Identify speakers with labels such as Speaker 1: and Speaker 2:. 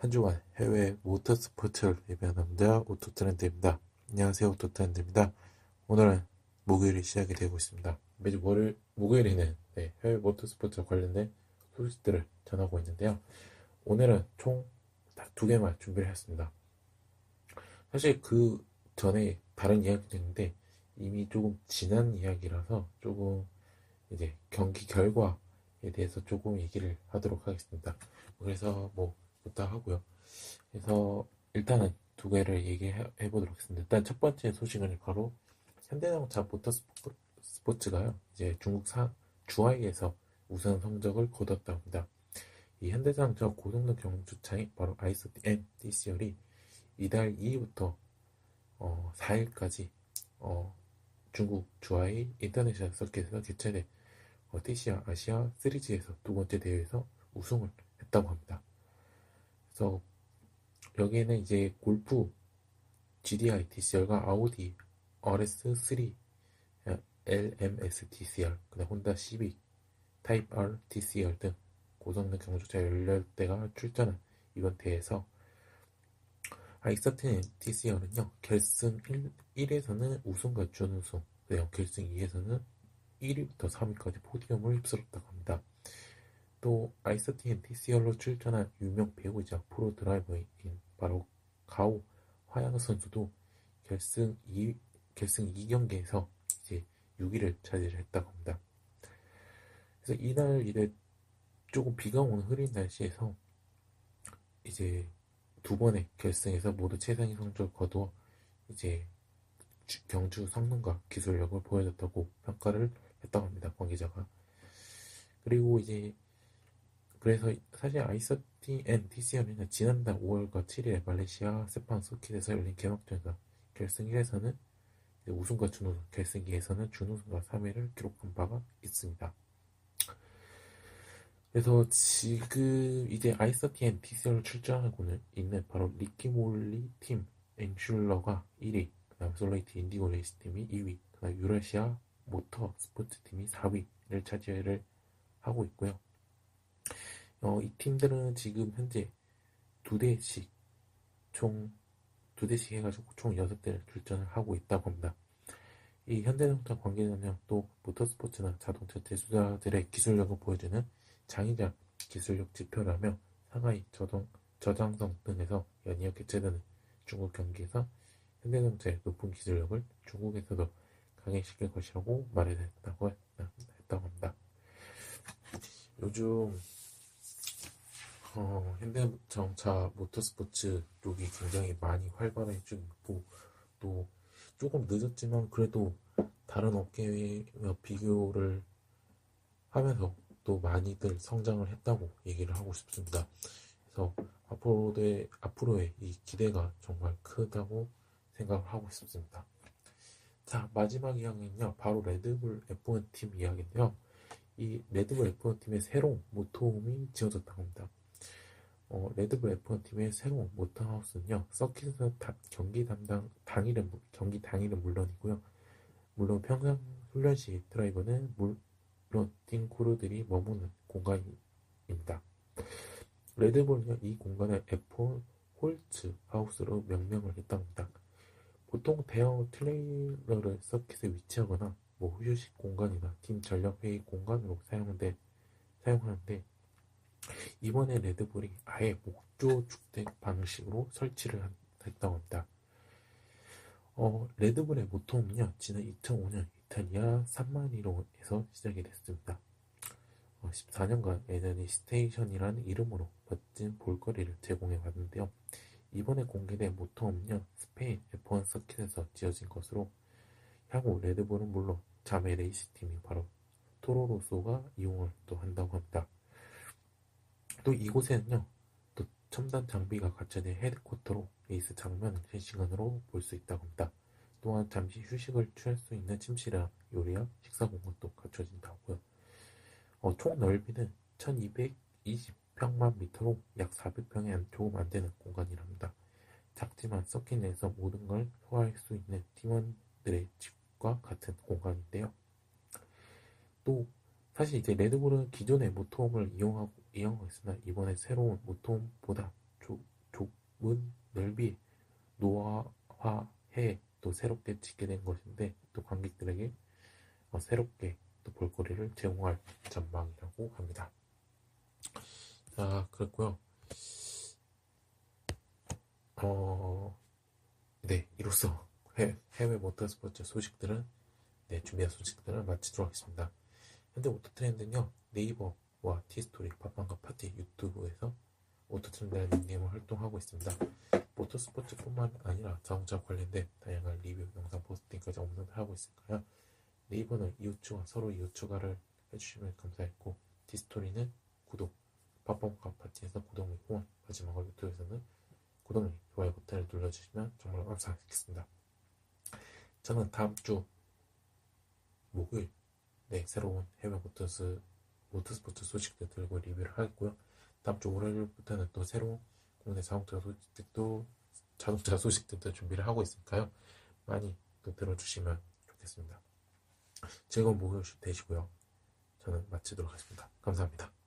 Speaker 1: 한 주간 해외 모터스포츠를 리뷰한 남자 오토트렌드입니다. 안녕하세요 오토트렌드입니다. 오늘은 목요일이 시작이 되고 있습니다. 매주 월요일, 목요일에는 네, 해외 모터스포츠와 관련된 소식들을 전하고 있는데요. 오늘은 총두 개만 준비를 했습니다. 사실 그 전에 다른 이야기도 있는데 이미 조금 지난 이야기라서 조금 이제 경기 결과에 대해서 조금 얘기를 하도록 하겠습니다. 그래서 뭐 부터 하고요. 그래서 일단은 두 개를 얘기해 보도록 하겠습니다. 일단 첫 번째 소식은 바로 현대자동차 모터스포츠가요. 이제 중국 사, 주하이에서 우선 성적을 거뒀다 합니다. 이 현대자동차 고속능 경주차인 바로 아이소티 N DCR이 이달 2일부터 어, 4일까지 어, 중국 주하이 인터내셔널 서킷에서 개최된 어, TCR 아시아 시리즈에서 두 번째 대회에서 우승을 했다고 합니다. 그래서 여기에는 이제 골프 GDI TCR과 아우디 RS3 LMS TCR, 그다음 혼다 시빅 타입 R TCR 등 고성능 경주차 18대가 출전한 이번 대회에서 아이서틴 TCR은요 결승 1, 1에서는 우승과 준우승, 그리고 결승 2에서는 1위부터 3위까지 포디움을 휩쓸었다고 합니다. 또 아이스티엔 TCR로 출전한 유명 배우이자 프로 드라이버인 바로 가오 화양 선수도 결승 2 결승 2경기에서 이제 6위를 차지했다고 합니다. 그래서 이날 이제 조금 비가 오는 흐린 날씨에서 이제 두 번의 결승에서 모두 최상위 성적을 거두어 이제 경주 성능과 기술력을 보여줬다고 평가를 했다고 합니다. 관계자가. 그리고 이제 그래서 사실 아이서티 앤 TCR은 지난달 5월과 7일에 말레이시아 세판 서킷에서 열린 개막전에서 결승 1에서는 우승과 준우승, 결승 2에서는 준우승과 3위를 기록한 바가 있습니다. 그래서 지금 이제 아이서티 앤 TCR을 출전하고는 있는 바로 리키 몰리 팀 앵슐러가 1위, 그 다음 솔레이트 인디고 레이스 팀이 2위, 그 다음 유라시아 모터 스포츠 팀이 4위를 차지를 하고 있고요. 어, 이 팀들은 지금 현재 두 대씩 총 두 대씩 해가지고 총 여섯 대를 출전을 하고 있다고 합니다. 이 현대자동차 관계자는 또 모터스포츠나 자동차 제조자들의 기술력을 보여주는 장의자 기술력 지표라며 상하이 저동, 저장성 등에서 연이어 개최되는 중국 경기에서 현대자동차의 높은 기술력을 중국에서도 강행시킬 것이라고 말했다고 했다고 합니다. 요즘 어, 현대자동차 모터스포츠 쪽이 굉장히 많이 활발해지고 또 조금 늦었지만 그래도 다른 업계와 비교를 하면서 또 많이들 성장을 했다고 얘기를 하고 싶습니다. 그래서 앞으로의 앞으로의 이 기대가 정말 크다고 생각을 하고 싶습니다. 자 마지막 이야기는요 바로 레드불 F1 팀 이야기인데요. 이 레드불 F1 팀의 새로운 모토홈이 지어졌다고 합니다. 어, 레드불 F1 팀의 새로운 모터하우스는요, 서킷에서 다, 경기 담당 당일은 경기 당일은 물론이고요. 물론 평상 훈련 시 드라이버는 물론 팀 크루들이 머무는 공간입니다. 레드불은 이 공간을 F1 홀츠 하우스로 명명을 했답니다. 보통 대형 트레일러를 서킷에 위치하거나 뭐 휴식 공간이나 팀 전력 회의 공간으로 사용하는데 사용하는데 이번에 레드불이 아예 목조 주택 방식으로 설치를 했다고 합니다. 어, 레드불의 모토는요, 지난 2005년 이탈리아 산마니로에서 시작이 됐습니다. 어, 14년간 에너지 스테이션이라는 이름으로 멋진 볼거리를 제공해 왔는데요. 이번에 공개된 모토는요, 스페인 F1 서킷에서 지어진 것으로 향후 레드불은 물론 자매 레이스 팀이 바로 토로로소가 이용을 또 한다고 합니다. 또 이곳에는요, 또 첨단 장비가 갖춰진 헤드쿼터로 레이스 장면을 실시간으로 볼 수 있다고 합니다. 또한 잠시 휴식을 취할 수 있는 침실이랑 요리와 식사 공간도 갖춰진다고요. 어, 총 넓이는 1220평만 미터로 약 400평에 조금 안 되는 공간이랍니다. 작지만 서킷 내에서 모든 걸 소화할 수 있는 팀원들의 집과 같은 공간인데요. 사실 이제 레드불은 기존의 모톰을 이용하고 이용하고 있으나 이번에 새로운 모톰보다 좁은 넓이 노화해 또 새롭게 짓게 된 것인데 또 관객들에게 어, 새롭게 또 볼거리를 제공할 전망이라고 합니다. 자 그렇고요. 어, 네 이로써 해외 모터스포츠 소식들은 네 준비한 소식들을 마치도록 하겠습니다. 현재 오토트렌드는요, 네이버와 티스토리, 팟빵과 파티, 유튜브에서 오토트렌드라는 닉네임을 활동하고 있습니다. 모터스포츠뿐만 아니라 자동차 관련된 다양한 리뷰, 영상 포스팅까지 업로드 하고 있으니까요. 네이버는 이웃 추가, 서로 이웃 추가를 해주시면 감사했고, 디스토리는 구독, 팟빵과 파티에서 구독 및 후원, 마지막으로 유튜브에서는 구독 및 좋아요 버튼을 눌러주시면 정말 감사하겠습니다. 저는 다음 주 목요일 네 새로운 해외 모터스 모터스포츠 소식들 들고 리뷰를 하겠고요. 다음 주 월요일부터는 또 새로운 국내 자동차 소식들도 자동차 소식들도 준비를 하고 있으니까요. 많이 또 들어주시면 좋겠습니다. 즐거운 목요일 되시고요. 저는 마치도록 하겠습니다. 감사합니다.